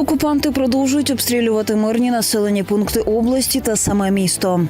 Окупанти продовжують обстрілювати мирні населені пункти області та саме місто.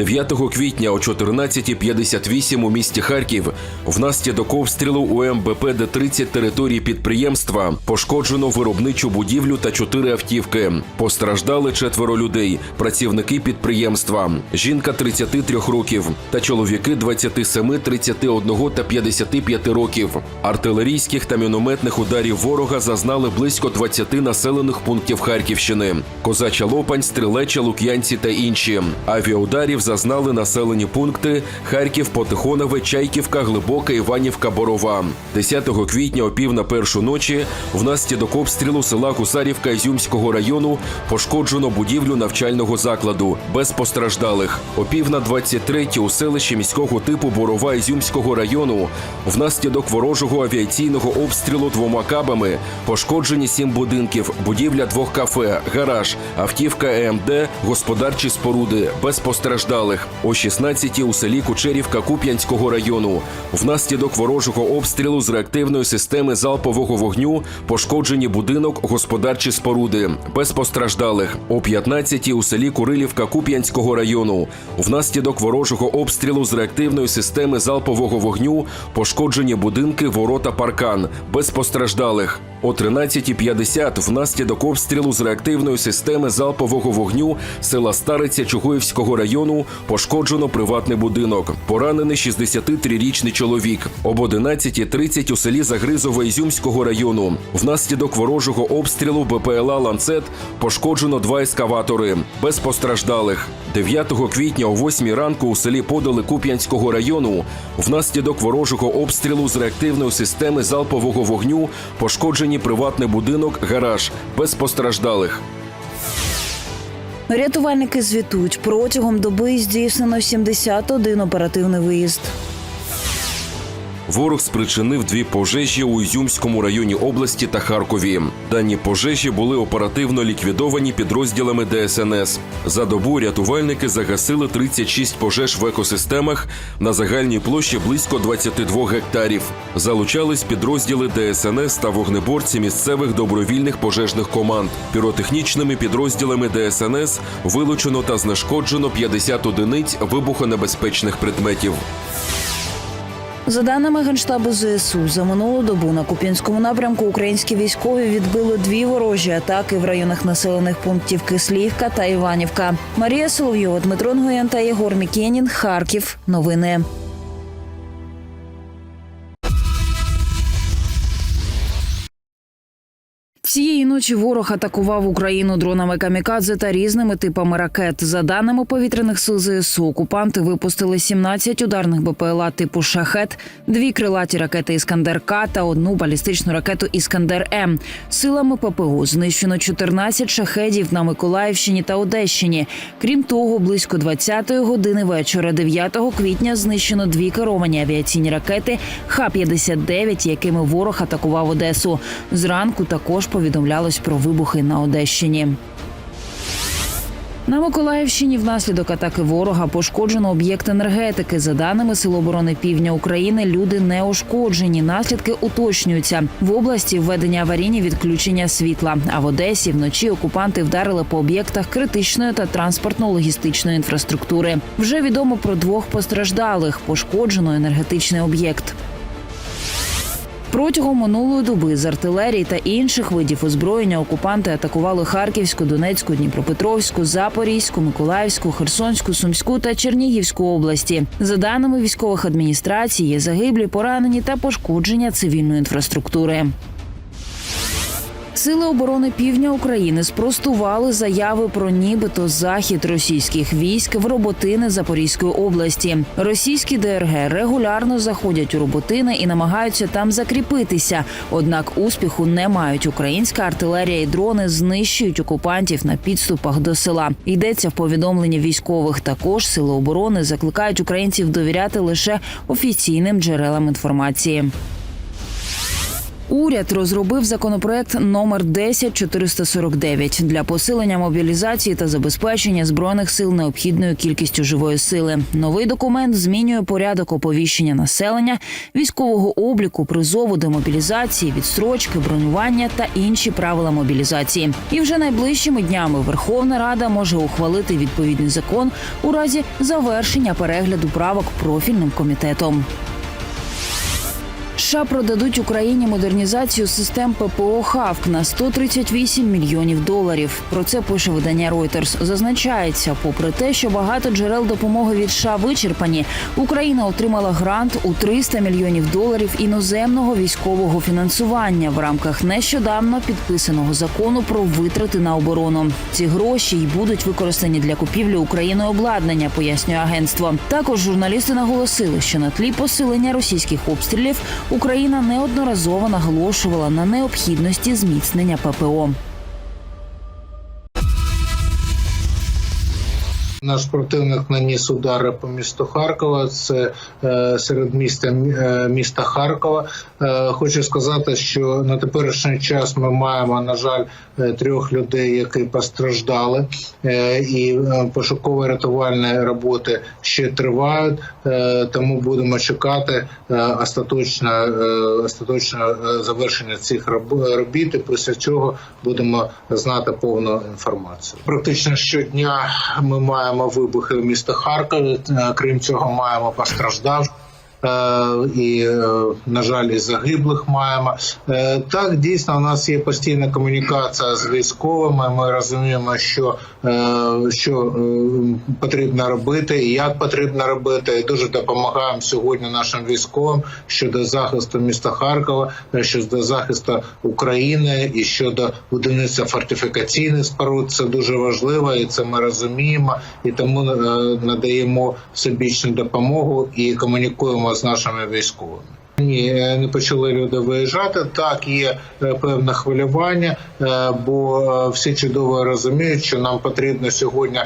9 квітня о 14.58 у місті Харків внаслідок обстрілу у МБП Д-30 території підприємства пошкоджено виробничу будівлю та чотири автівки. Постраждали четверо людей, працівники підприємства, жінка 33 років та чоловіки 27, 31 та 55 років. Артилерійських та мінометних ударів ворога зазнали близько 20 населених пунктів Харківщини: Козача Лопань, Стрілеча, Лук'янці та інші. Авіаударів зазнали населені пункти Харків, Потихонове, Чайківка, Глибока, Іванівка, Борова. 10 квітня о пів на першу ночі внаслідок обстрілу села Гусарівка Ізюмського району пошкоджено будівлю навчального закладу без постраждалих. О пів на 23 у селищі міського типу Борова Ізюмського району внаслідок ворожого авіаційного обстрілу двома кабами пошкоджені сім будинків, будівля двох кафе, гараж, автівка ЕМД, господарчі споруди без постраждалих. О 16 у селі Кучерівка Куп'янського району. Внаслідок ворожого обстрілу з реактивної системи залпового вогню пошкоджені будинок, господарчі споруди. Без постраждалих. О 15 у селі Курилівка Куп'янського району. Внаслідок ворожого обстрілу з реактивної системи залпового вогню пошкоджені будинки, ворота, паркан. Без постраждалих. О 13.50 внаслідок обстрілу з реактивної системи залпового вогню села Стариця Чугуївського району пошкоджено приватний будинок. Поранений 63-річний чоловік. Об 11.30 у селі Загризове Ізюмського району внаслідок ворожого обстрілу БПЛА Ланцет пошкоджено два ескаватори без постраждалих. 9 квітня о 8 ранку у селі Подоли Куп'янського району внаслідок ворожого обстрілу з реактивної системи залпового вогню пошкоджені приватний будинок, гараж без постраждалих. Рятувальники звітують протягом доби здійснено 71 оперативний виїзд. Ворог спричинив дві пожежі у Ізюмському районі області та Харкові. Дані пожежі були оперативно ліквідовані підрозділами ДСНС. За добу рятувальники загасили 36 пожеж в екосистемах на загальній площі близько 22 гектарів. Залучались підрозділи ДСНС та вогнеборці місцевих добровільних пожежних команд. Піротехнічними підрозділами ДСНС вилучено та знешкоджено 50 одиниць вибухонебезпечних предметів. За даними генштабу ЗСУ, за минулу добу на Куп'янському напрямку українські військові відбили дві ворожі атаки в районах населених пунктів Кислівка та Іванівка. Марія Соловйова, Дмитро Нгоян та Єгор Мікенін. Харків. Новини. Цієї ночі ворог атакував Україну дронами камікадзе та різними типами ракет. За даними повітряних сил ЗСУ, окупанти випустили 17 ударних БПЛА типу Шахет, дві крилаті ракети Іскандер К та одну балістичну ракету Іскандер М. Силами ППО знищено 14 шахедів на Миколаївщині та Одещині. Крім того, близько 20-ї години вечора, 9 квітня, знищено дві керовані авіаційні ракети Х-59, якими ворог атакував Одесу. Зранку також повідомлялось про вибухи на Одещині. На Миколаївщині внаслідок атаки ворога пошкоджено об'єкт енергетики. За даними Сил оборони Півдня України, люди не ушкоджені. Наслідки уточнюються. В області введення аварійні відключення світла. А в Одесі вночі окупанти вдарили по об'єктах критичної та транспортно-логістичної інфраструктури. Вже відомо про двох постраждалих. Пошкоджено енергетичний об'єкт. Протягом минулої доби з артилерії та інших видів озброєння окупанти атакували Харківську, Донецьку, Дніпропетровську, Запорізьку, Миколаївську, Херсонську, Сумську та Чернігівську області. За даними військових адміністрацій, є загиблі, поранені та пошкодження цивільної інфраструктури. Сили оборони півдня України спростували заяви про нібито захід російських військ в роботини Запорізької області. Російські ДРГ регулярно заходять у роботини і намагаються там закріпитися. Однак успіху не мають. Українська артилерія і дрони знищують окупантів на підступах до села. Йдеться в повідомленні військових. Також сили оборони закликають українців довіряти лише офіційним джерелам інформації. Уряд розробив законопроект номер 10449 для посилення мобілізації та забезпечення збройних сил необхідною кількістю живої сили. Новий документ змінює порядок оповіщення населення, військового обліку, призову, демобілізації, відстрочки, бронювання та інші правила мобілізації. І вже найближчими днями Верховна Рада може ухвалити відповідний закон у разі завершення перегляду правок профільним комітетом. США продадуть Україні модернізацію систем ППО «Хавк» на 138 мільйонів доларів. Про це пише видання Reuters. Зазначається, попри те, що багато джерел допомоги від США вичерпані, Україна отримала грант у 300 мільйонів доларів іноземного військового фінансування в рамках нещодавно підписаного закону про витрати на оборону. Ці гроші й будуть використані для купівлі Україною обладнання, пояснює агентство. Також журналісти наголосили, що на тлі посилення російських обстрілів Україна неодноразово наголошувала на необхідності зміцнення ППО. Наш противник наніс удари по місту Харкова. Це е, серед міста е, міста Харкова. Е, хочу сказати, що на теперішній час ми маємо, на жаль, трьох людей, які постраждали, і е, пошуково-рятувальні роботи ще тривають. Тому будемо чекати остаточне, остаточне завершення цих роб- робіт. І після цього будемо знати повну інформацію. Практично щодня ми маємо вибухи в місті Харкові. Е, Крім цього, маємо постраждав. І, е, на жаль, і загиблих маємо. Е, Так, дійсно, у нас є постійна комунікація з військовими. Ми розуміємо, що, е, що е, потрібно робити і як потрібно робити. І дуже допомагаємо сьогодні нашим військовим щодо захисту міста Харкова, е, щодо захисту України і щодо будівництва фортифікаційних споруд. Це дуже важливо, і це ми розуміємо. І тому е, надаємо всебічну допомогу і комунікуємо з нашими військовими. Ні, не почали люди виїжджати. Так, є е, певне хвилювання, е, бо е, всі чудово розуміють, що нам потрібно сьогодні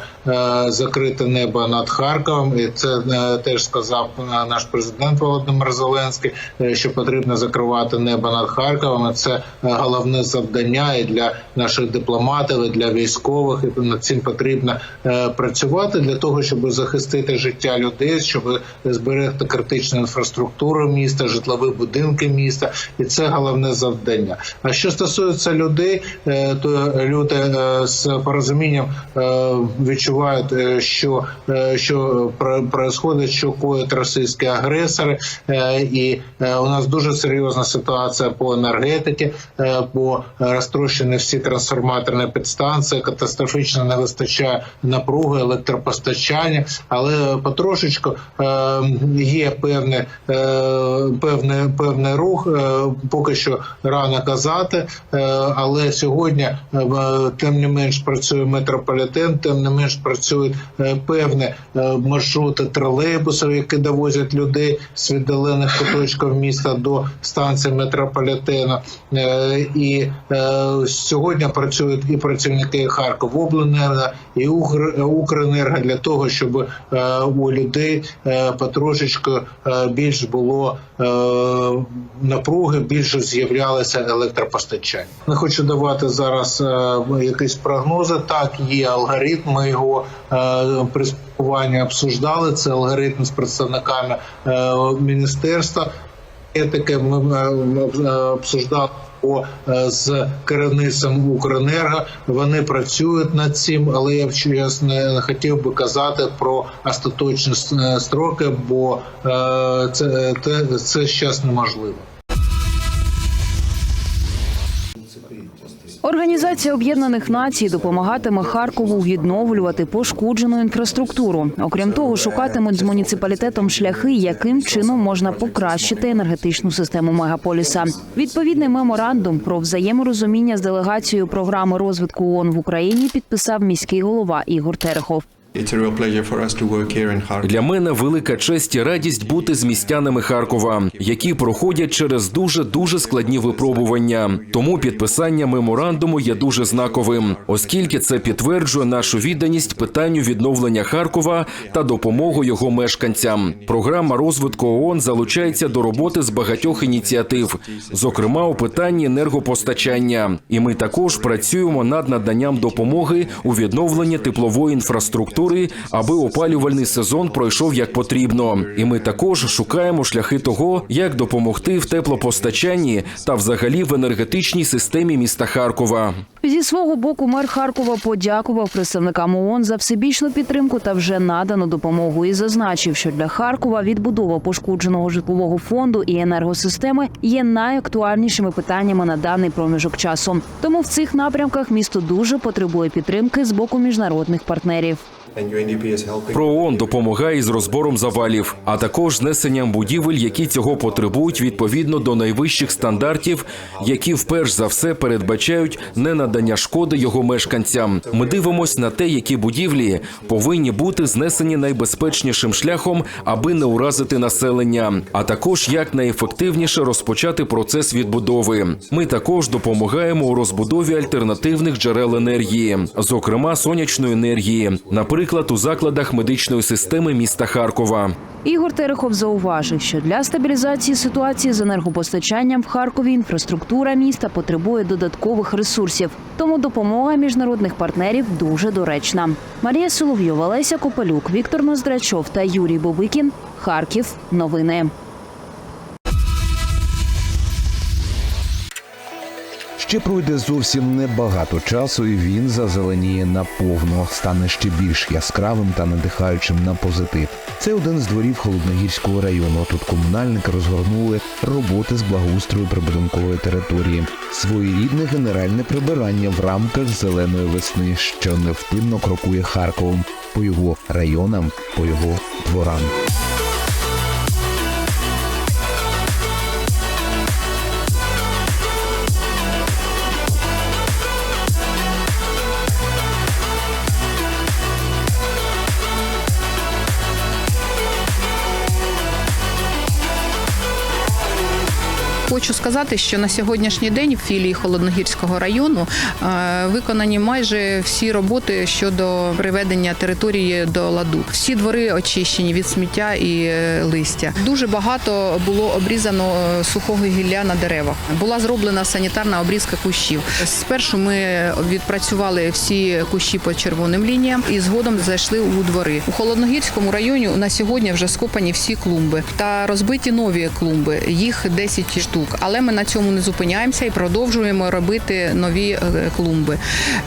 закрити небо над Харковом, і це теж сказав наш президент Володимир Зеленський, що потрібно закривати небо над Харковом. Це головне завдання і для наших дипломатів, і для військових. І над цим потрібно працювати для того, щоб захистити життя людей, щоб зберегти критичну інфраструктуру міста, житлові будинки міста, і це головне завдання. А що стосується людей, е, то люди е, з порозумінням е, відчувають, що що происходить, що коїть російські агресори, і у нас дуже серйозна ситуація по енергетиці, бо розтрощені всі трансформаторні підстанції, катастрофічно не вистачає напруги, електропостачання, але потрошечку є певне, певне, певний рух. е, Поки що рано казати, е, але сьогодні е, тим не менш працює метрополітен, тим не менш працюють певні маршрути тролейбусів, які довозять людей з віддалених куточків міста до станції метрополітену. Е, І сьогодні працюють і працівники Харковобленерго, і Укр- Укренерго для того, щоб у людей потрошечку більш було напруги, більше з'являлися електропостачання. Не хочу давати зараз е, якісь прогнози. Так, є алгоритм. Ми його е, при обсуждали. Це алгоритм з представниками е, міністерства етики. Ми е, обсуждали його, е, з керівництвом Укренерго. Вони працюють над цим, але я не хотів би казати про остаточні е, строки, бо е, це, це зараз неможливо. Організація Об'єднаних Націй допомагатиме Харкову відновлювати пошкоджену інфраструктуру. Окрім того, шукатимуть з муніципалітетом шляхи, яким чином можна покращити енергетичну систему мегаполіса. Відповідний меморандум про взаєморозуміння з делегацією програми розвитку ООН в Україні підписав міський голова Ігор Терехов. Для мене велика честь і радість бути з містянами Харкова, які проходять через дуже дуже складні випробування. Тому підписання меморандуму є дуже знаковим, оскільки це підтверджує нашу відданість питанню відновлення Харкова та допомогу його мешканцям. Програма розвитку ООН залучається до роботи з багатьох ініціатив, зокрема у питанні енергопостачання. І ми також працюємо над наданням допомоги у відновленні теплової інфраструктури, аби опалювальний сезон пройшов як потрібно. І ми також шукаємо шляхи того, як допомогти в теплопостачанні та взагалі в енергетичній системі міста Харкова. Зі свого боку мер Харкова подякував представникам ООН за всебічну підтримку та вже надану допомогу і зазначив, що для Харкова відбудова пошкодженого житлового фонду і енергосистеми є найактуальнішими питаннями на даний проміжок часу. Тому в цих напрямках місто дуже потребує підтримки з боку міжнародних партнерів. And UNDP is helping. Про ООН допомагає із розбором завалів, а також знесенням будівель, які цього потребують відповідно до найвищих стандартів, які вперш за все передбачають не надання шкоди його мешканцям. Ми дивимось на те, які будівлі повинні бути знесені найбезпечнішим шляхом, аби не уразити населення, а також як найефективніше розпочати процес відбудови. Ми також допомагаємо у розбудові альтернативних джерел енергії, зокрема сонячної енергії, наприклад, у закладах медичної системи міста Харкова. Ігор Терехов зауважив, що для стабілізації ситуації з енергопостачанням в Харкові інфраструктура міста потребує додаткових ресурсів. Тому допомога міжнародних партнерів дуже доречна. Марія Соловйова, Леся Копелюк, Віктор Ноздрачов та Юрій Бобикін. Харків. Новини. Ще пройде зовсім небагато часу, і він зазеленіє наповно, стане ще більш яскравим та надихаючим на позитив. Це один з дворів Холодногірського району. Тут комунальники розгорнули роботи з благоустрою прибудинкової території, своєрідне генеральне прибирання в рамках зеленої весни, що невпинно крокує Харковом по його районам, по його дворам. Хочу сказати, що на сьогоднішній день в філії Холодногірського району е, виконані майже всі роботи щодо приведення території до ладу. Всі двори очищені від сміття і е, листя. Дуже багато було обрізано е, сухого гілля на деревах. Була зроблена санітарна обрізка кущів. Спершу ми відпрацювали всі кущі по червоним лініям і згодом зайшли у двори. У Холодногірському районі на сьогодні вже скопані всі клумби та розбиті нові клумби. Їх 10 штук. Але ми на цьому не зупиняємося і продовжуємо робити нові е, клумби.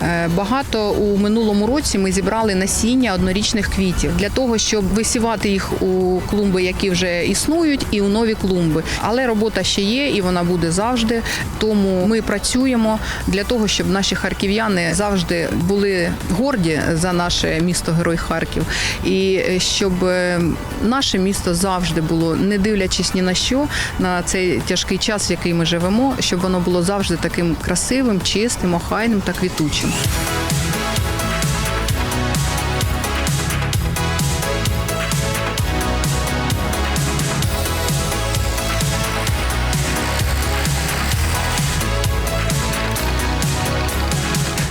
Е, Багато у минулому році ми зібрали насіння однорічних квітів для того, щоб висівати їх у клумби, які вже існують, і у нові клумби. Але робота ще є, і вона буде завжди. Тому ми працюємо для того, щоб наші харків'яни завжди були горді за наше місто Герой Харків, і е, щоб наше місто завжди було, не дивлячись ні на що, на цей тяжкий час, в який ми живемо, щоб воно було завжди таким красивим, чистим, охайним та квітучим.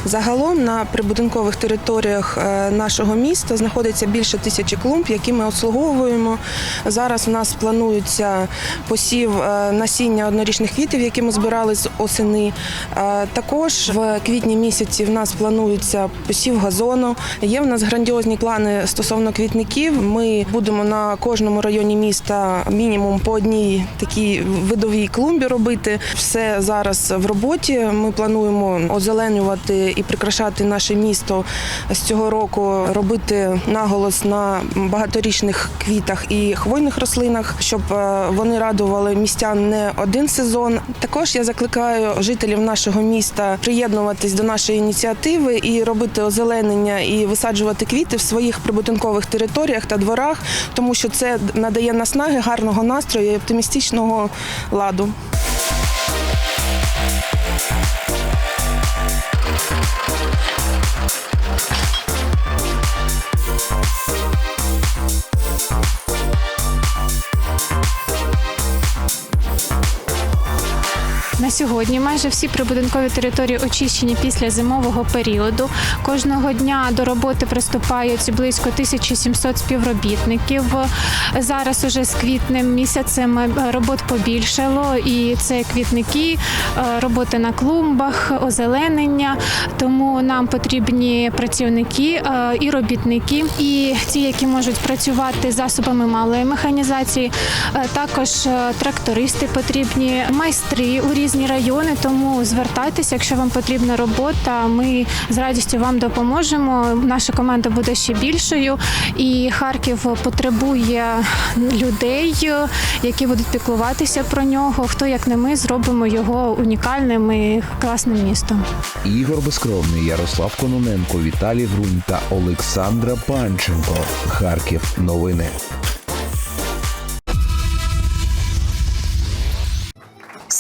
Загалом на прибудинкових територіях е, нашого міста знаходиться більше тисячі клумб, які ми обслуговуємо. Зараз у нас планується посів е, насіння однорічних квітів, які ми збирали з осени. Е, Також в квітні місяці в нас планується посів газону. Є в нас грандіозні плани стосовно квітників. Ми будемо на кожному районі міста мінімум по одній такій видовій клумбі робити. Все зараз в роботі. Ми плануємо озеленювати і прикрашати наше місто з цього року, робити наголос на багаторічних квітах і хвойних рослинах, щоб е, вони радували містян не один сезон. Також я закликаю жителів нашого міста приєднуватись до нашої ініціативи і робити озеленення і висаджувати квіти в своїх прибудинкових територіях та дворах, тому що це надає наснаги, гарного настрою і оптимістичного ладу. Thank you. Сьогодні майже всі прибудинкові території очищені після зимового періоду. Кожного дня до роботи приступають близько 1700 співробітників. Зараз уже з квітнем місяцем робот побільшало, і це квітники, е, роботи на клумбах, озеленення. Тому нам потрібні працівники е, і робітники, і ті, які можуть працювати засобами малої механізації. Е, Також трактористи потрібні, майстри у різні райони. Тому звертайтеся, якщо вам потрібна робота. Ми з радістю вам допоможемо. Наша команда буде ще більшою, і Харків потребує людей, які будуть піклуватися про нього. Хто як не ми зробимо його унікальним і класним містом. Ігор Безкровний, Ярослав Кононенко, Віталій Грунь та Олександра Панченко. Харків. Новини.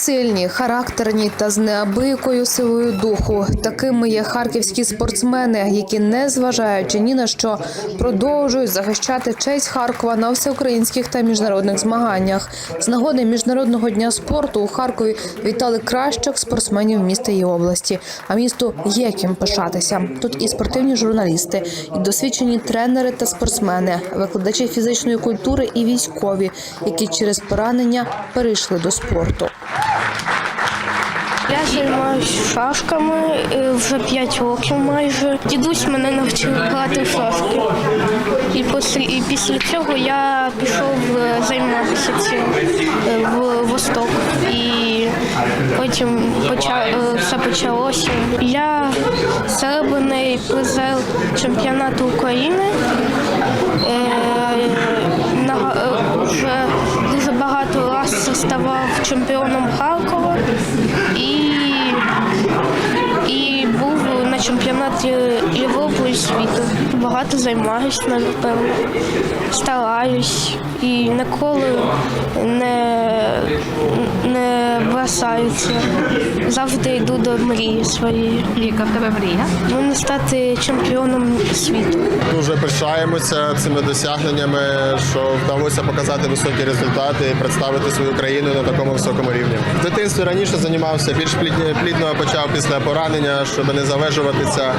Сильні, характерні та з неабиякою силою духу. Такими є харківські спортсмени, які, не зважаючи ні на що, продовжують захищати честь Харкова на всеукраїнських та міжнародних змаганнях. З нагоди міжнародного дня спорту у Харкові вітали кращих спортсменів міста і області. А місту є ким пишатися. Тут і спортивні журналісти, і досвідчені тренери та спортсмени, викладачі фізичної культури і військові, які через поранення перейшли до спорту. Я займаюся шашками е, вже 5 років майже. Дідусь мене навчив грати в шашки. І після, і після цього я пішов е, займатися цим е, в Восток. І потім поча, все почалося. Я серебряний призер чемпіонату України. Е, е, Вже ставав чемпіоном Харкова і, і був на чемпіонаті Європи і світу. Багато займаюся, напевно, стараюсь і ніколи не, не бросаюся. Завжди йду до мрії своєї. Ліка, в тебе мрія? Мене стати чемпіоном світу. Дуже пишаємося цими досягненнями, що вдалося показати високі результати і представити свою країну на такому високому рівні. В дитинстві раніше займався, більш плідно, плідно почав після поранення, щоб не залежуватися.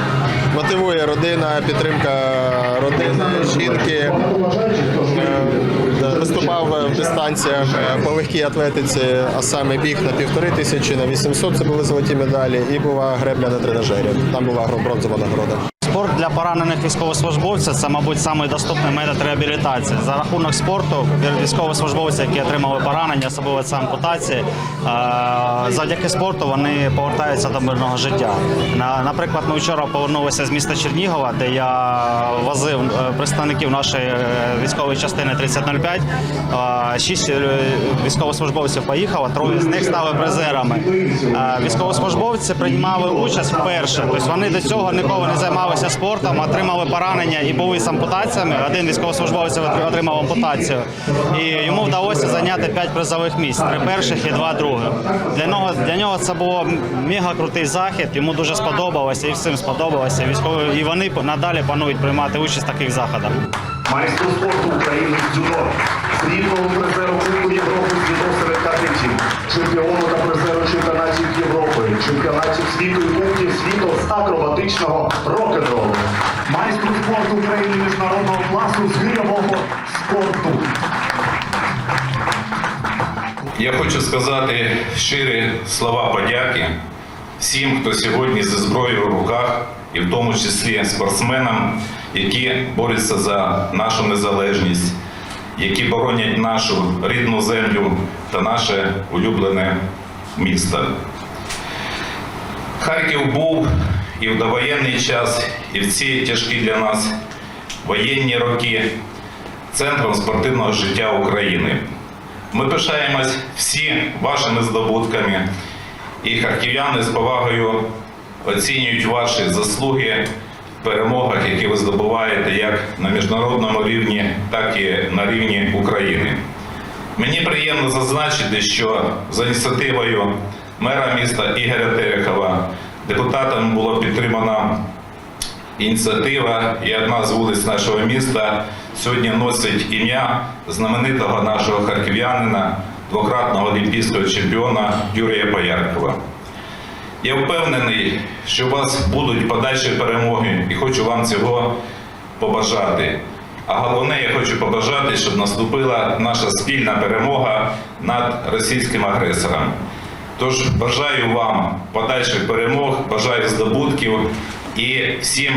Мотивує родина, підтримка родини, жінки. Е, Виступав в дистанціях е, по легкій атлетиці, а саме біг на півтори тисячі, на 800 – це були золоті медалі, і була гребля на тренажері. Там була бронзова нагорода. Спорт для поранених військовослужбовців це, мабуть, самий доступний метод реабілітації. За рахунок спорту військовослужбовці, які отримали поранення, особливо це ампутації, е, завдяки спорту вони повертаються до мирного життя. Наприклад, ми вчора повернулися з міста Чернігова, де я возив е, представників нашої е, військової частини 3005. Е, Шість військовослужбовців поїхало, троє з них стали призерами. Військовослужбовці приймали участь вперше. Тобто вони до цього ніколи не займалися спортом, отримали поранення і були з ампутаціями. Один військовослужбовець отримав ампутацію, і йому вдалося зайняти п'ять призових місць: три перших і два других. Для нього для нього це було мега крутий захід. Йому дуже сподобалося і всім сподобалося. Військові і вони надалі планують приймати участь в таких заходах. майстру спорту України дзюдо, срібному призеру Кубку Європи з дзюдо серед кадетів, чемпіону та призеру чемпіонатів Європи, чемпіонатів світу Кубків світу з акробатичного рок-н-ролу, майстру спорту України міжнародного класу з гирьового спорту. Я хочу сказати щирі слова подяки всім, хто сьогодні зі зброєю в руках, і в тому числі спортсменам, які борються за нашу незалежність, які боронять нашу рідну землю та наше улюблене місто. Харків був і в довоєнний час, і в ці тяжкі для нас воєнні роки центром спортивного життя України. Ми пишаємось всі вашими здобутками, і харків'яни з повагою оцінюють ваші заслуги в перемогах, які ви здобуваєте як на міжнародному рівні, так і на рівні України. Мені приємно зазначити, що за ініціативою мера міста Ігоря Терехова депутатами було підтримано ініціатива і одна з вулиць нашого міста сьогодні носить ім'я знаменитого нашого харків'янина двократного олімпійського чемпіона Юрія Пояркова. Я впевнений, що у вас будуть подальші перемоги і хочу вам цього побажати. А головне, я хочу побажати, щоб наступила наша спільна перемога над російським агресором. Тож бажаю вам подальших перемог, бажаю здобутків і всім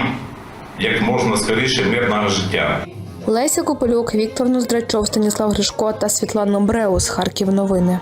як можна скоріше мирного життя. Леся Копилюк, Віктор Ноздрачов, Станіслав Гришко та Світлана Бреус. Харків новини.